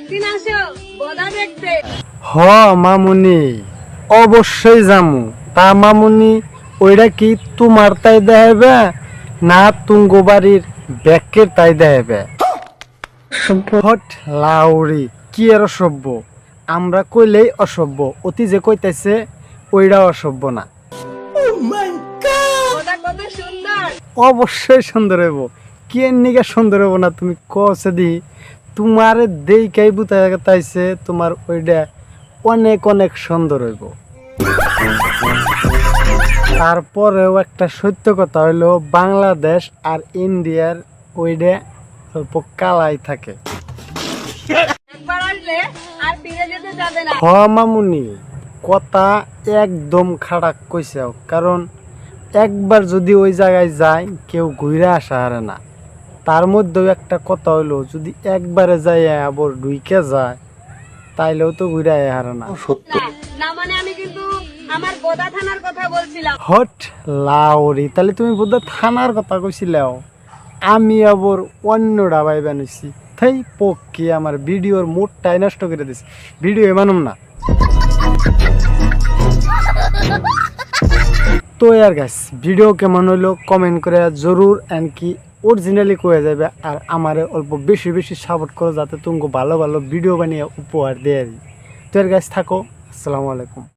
একদিন আসো বদা দেখতে। হ মামুনি অবশ্যই যামু। তা মামুনি ওইটা কি তোমার তাই দেখাবে না তুঙ্গ বাড়ির ব্যাকের তাই দেখাবে লাউরি কি আর অসভ্য? আমরা কইলেই অসভ্য অতি যে কইতেছে ওইটা অসভ্য না। সুন্দর। অবশ্যই সুন্দর হইব। কি নিকে সুন্দর হইব না তুমি কছে দি তোমার দেইকাই বুতা তাইছে তোমার ওইটা অনেক অনেক সুন্দর হইব। তারপরেও একটা সত্য কথা হইল বাংলাদেশ আর ইন্ডিয়ার ওইটা অল্প কালাই থাকে। হ মামুনি কথা একদম খারাপ কইছাও কারণ একবার যদি ওই জায়গায় যায় কেউ ঘুরে আসা হারে না। তার মধ্যেও একটা কথা হইল যদি একবারে যায় আবার ডুইকে যায় তাইলেও তো ঘুরে আয় হারে না। না, না মানে আমি কিন্তু আমার গোদা থানার কথা বলছিলাম। হট লাউরি তাহলে তুমি থানার কথা কইছিলাও। আমি আবার অন্য ডাবাই বানাইছি তাই পক্ষে আমার ভিডিওর মোটটাই নষ্ট করে দিছে। ভিডিও মানুম না। তো আর গাছ ভিডিও কেমন হইল কমেন্ট করে জরুর এন্ড কি অরিজিনালি কয়ে যাবে আর আমারে অল্প বেশি বেশি সাপোর্ট করো যাতে তুমি ভালো ভালো ভিডিও বানিয়ে উপহার দেয় তো এর গাছ থাকো, আসসালামু আলাইকুম।